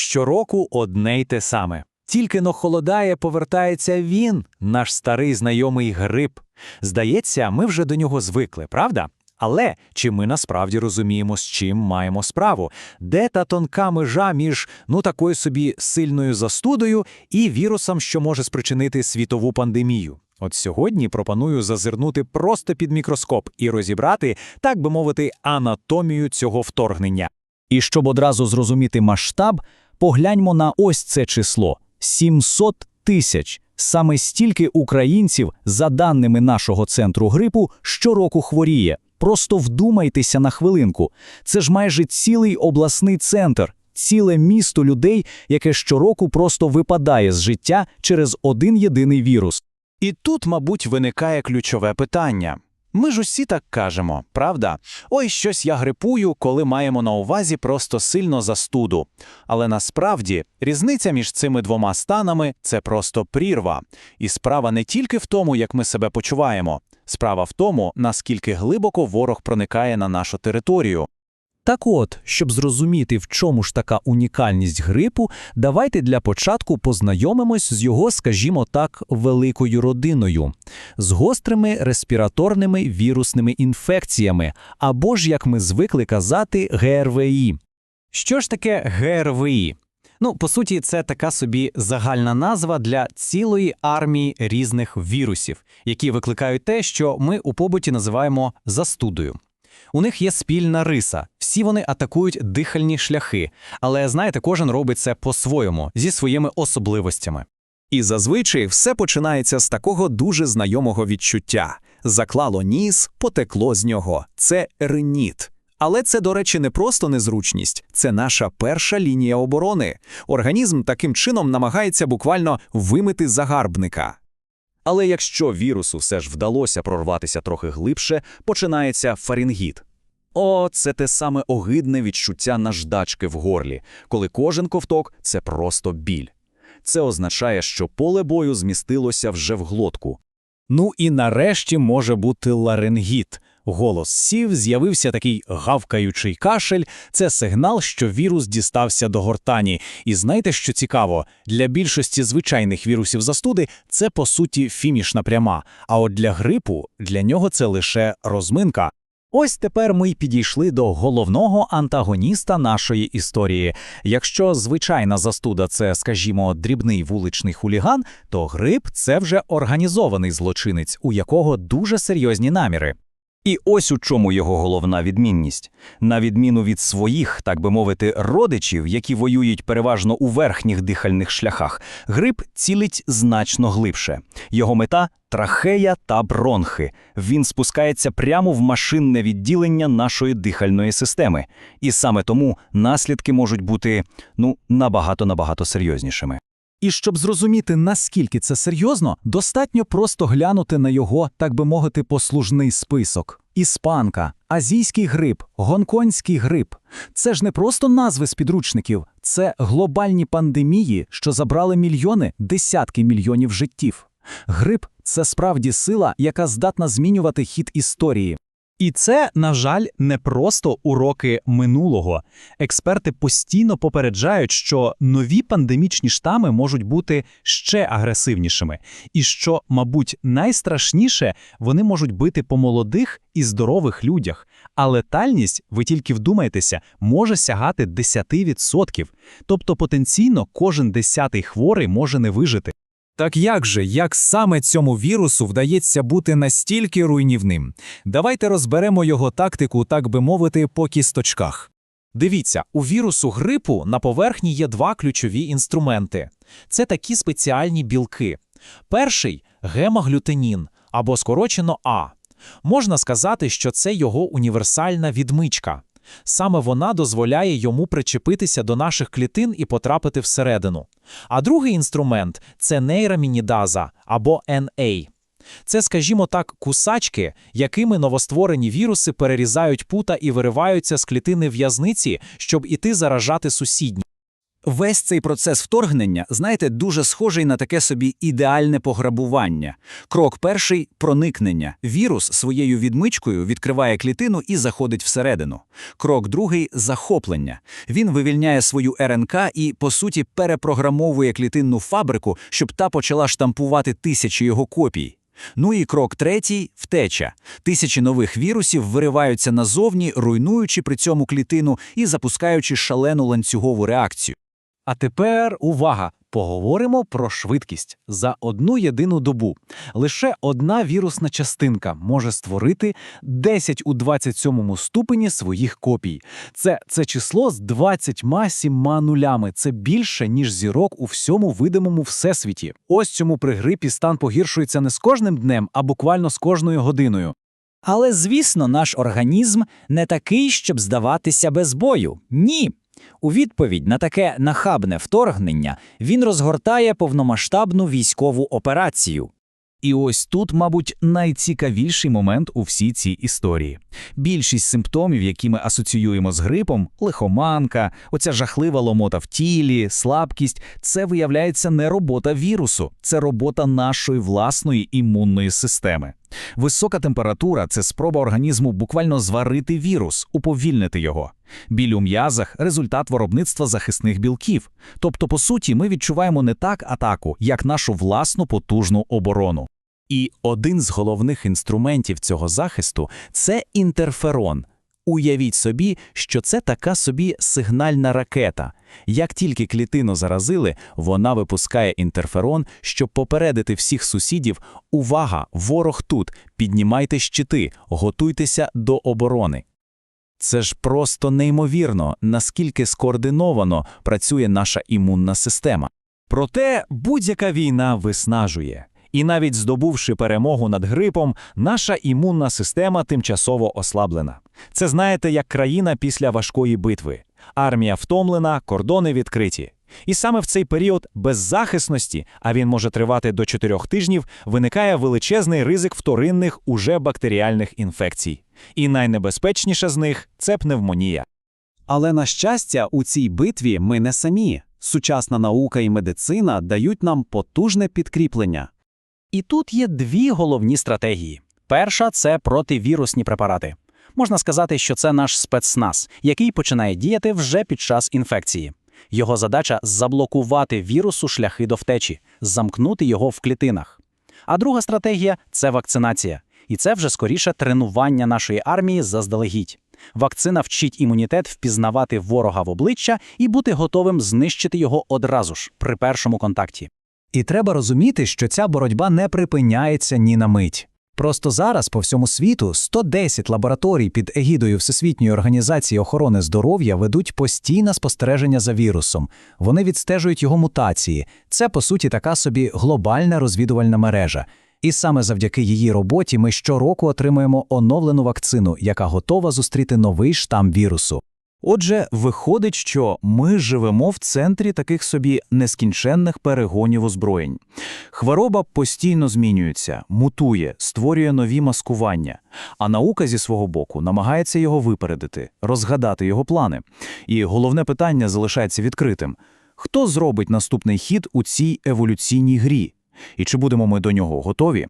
Щороку одне й те саме. Тільки но холодає, повертається він, наш старий знайомий грип. Здається, ми вже до нього звикли, правда? Але чи ми насправді розуміємо, з чим маємо справу? Де та тонка межа між ну такою собі сильною застудою і вірусом, що може спричинити світову пандемію? От сьогодні пропоную зазирнути просто під мікроскоп і розібрати, так би мовити, анатомію цього вторгнення. І щоб одразу зрозуміти масштаб, погляньмо на ось це число – 700 тисяч. Саме стільки українців, за даними нашого центру грипу, щороку хворіє. Просто вдумайтеся на хвилинку. Це ж майже цілий обласний центр, ціле місто людей, яке щороку просто випадає з життя через один єдиний вірус. І тут, мабуть, виникає ключове питання. Ми ж усі так кажемо, правда? Ой, щось я грипую, коли маємо на увазі просто сильно застуду. Але насправді різниця між цими двома станами це просто прірва. І справа не тільки в тому, як ми себе почуваємо. Справа в тому, наскільки глибоко ворог проникає на нашу територію. Так от, щоб зрозуміти, в чому ж така унікальність грипу, давайте для початку познайомимось з його, скажімо так, великою родиною, з гострими респіраторними вірусними інфекціями, або ж, як ми звикли казати, ГРВІ. Що ж таке ГРВІ? Ну, по суті, це така собі загальна назва для цілої армії різних вірусів, які викликають те, що ми у побуті називаємо застудою. У них є спільна риса, всі вони атакують дихальні шляхи, але знаєте, кожен робить це по-своєму, зі своїми особливостями. І зазвичай все починається з такого дуже знайомого відчуття. Заклало ніс, потекло з нього. Це риніт. Але це, до речі, не просто незручність, це наша перша лінія оборони. Організм таким чином намагається буквально вимити загарбника. Але якщо вірусу все ж вдалося прорватися трохи глибше, починається фарингіт. О, це те саме огидне відчуття наждачки в горлі, коли кожен ковток це просто біль. Це означає, що поле бою змістилося вже в глотку. Ну і нарешті може бути ларингіт. Голос сів, з'явився такий гавкаючий кашель. Це сигнал, що вірус дістався до гортані. І знаєте, що цікаво? Для більшості звичайних вірусів застуди це по суті фінішна пряма. А от для грипу для нього це лише розминка. Ось тепер ми й підійшли до головного антагоніста нашої історії. Якщо звичайна застуда це, скажімо, дрібний вуличний хуліган, то грип це вже організований злочинець, у якого дуже серйозні наміри. І ось у чому його головна відмінність. На відміну від своїх, так би мовити, родичів, які воюють переважно у верхніх дихальних шляхах, грип цілить значно глибше. Його мета трахея та бронхи. Він спускається прямо в машинне відділення нашої дихальної системи. І саме тому наслідки можуть бути ну набагато набагато серйознішими. І щоб зрозуміти, наскільки це серйозно, достатньо просто глянути на його, так би мовити, послужний список: іспанка, азійський грип, гонконгський грип. Це ж не просто назви з підручників, це глобальні пандемії, що забрали мільйони, десятки мільйонів життів. Грип це справді сила, яка здатна змінювати хід історії. І це, на жаль, не просто уроки минулого. Експерти постійно попереджають, що нові пандемічні штами можуть бути ще агресивнішими, і що, мабуть, найстрашніше вони можуть бити по молодих і здорових людях. А летальність, ви тільки вдумайтеся, може сягати 10%. Тобто потенційно кожен десятий хворий може не вижити. Так як же, як саме цьому вірусу вдається бути настільки руйнівним? Давайте розберемо його тактику, так би мовити, по кісточках. Дивіться, у вірусу грипу на поверхні є два ключові інструменти. Це такі спеціальні білки. Перший гемаглютенін або скорочено А. Можна сказати, що це його універсальна відмичка. Саме вона дозволяє йому причепитися до наших клітин і потрапити всередину. А другий інструмент це нейрамінідаза або NA. Це, скажімо так, кусачки, якими новостворені віруси перерізають пута і вириваються з клітини в'язниці, щоб іти заражати сусідні. Весь цей процес вторгнення, знаєте, дуже схожий на таке собі ідеальне пограбування. Крок перший проникнення. Вірус своєю відмичкою відкриває клітину і заходить всередину. Крок другий захоплення. Він вивільняє свою РНК і, по суті, перепрограмовує клітинну фабрику, щоб та почала штампувати тисячі його копій. Ну і крок третій втеча. Тисячі нових вірусів вириваються назовні, руйнуючи при цьому клітину і запускаючи шалену ланцюгову реакцію. А тепер увага! Поговоримо про швидкість. За одну єдину добу лише одна вірусна частинка може створити 10 у 27 ступені своїх копій. Це, це число з 27 нулями. Це більше, ніж зірок у всьому видимому всесвіті. Ось цьому при грипі стан погіршується не з кожним днем, а буквально з кожною годиною. Але, звісно, наш організм не такий, щоб здаватися без бою. Ні. У відповідь на таке нахабне вторгнення він розгортає повномасштабну військову операцію. І ось тут, мабуть, найцікавіший момент у всій цій історії. Більшість симптомів, які ми асоціюємо з грипом, лихоманка, оця жахлива ломота в тілі, слабкість, це виявляється не робота вірусу, це робота нашої власної імунної системи. Висока температура це спроба організму буквально зварити вірус, уповільнити його. Біль у м'язах результат виробництва захисних білків. Тобто, по суті, ми відчуваємо не так атаку, як нашу власну потужну оборону. І один з головних інструментів цього захисту це інтерферон. Уявіть собі, що це така собі сигнальна ракета. Як тільки клітину заразили, вона випускає інтерферон, щоб попередити всіх сусідів «Увага! Ворог тут! Піднімайте щити, готуйтеся до оборони». Це ж просто неймовірно, наскільки скоординовано працює наша імунна система. Проте будь-яка війна виснажує. І навіть здобувши перемогу над грипом, наша імунна система тимчасово ослаблена. Це знаєте, як країна після важкої битви. Армія втомлена, кордони відкриті. І саме в цей період беззахисності, а він може тривати до 4 тижнів, виникає величезний ризик вторинних уже бактеріальних інфекцій. І найнебезпечніша з них це пневмонія. Але на щастя, у цій битві ми не самі. Сучасна наука і медицина дають нам потужне підкріплення. І тут є дві головні стратегії. Перша це противірусні препарати. Можна сказати, що це наш спецназ, який починає діяти вже під час інфекції. Його задача заблокувати вірусу шляхи до втечі, замкнути його в клітинах. А друга стратегія це вакцинація. І це вже скоріше тренування нашої армії заздалегідь. Вакцина вчить імунітет впізнавати ворога в обличчя і бути готовим знищити його одразу ж при першому контакті. І треба розуміти, що ця боротьба не припиняється ні на мить. Просто зараз по всьому світу 110 лабораторій під егідою Всесвітньої організації охорони здоров'я ведуть постійне спостереження за вірусом. Вони відстежують його мутації. Це, по суті, така собі глобальна розвідувальна мережа. І саме завдяки її роботі ми щороку отримуємо оновлену вакцину, яка готова зустріти новий штам вірусу. Отже, виходить, що ми живемо в центрі таких собі нескінченних перегонів озброєнь. Хвороба постійно змінюється, мутує, створює нові маскування, а наука зі свого боку намагається його випередити, розгадати його плани. І головне питання залишається відкритим: хто зробить наступний хід у цій еволюційній грі? І чи будемо ми до нього готові?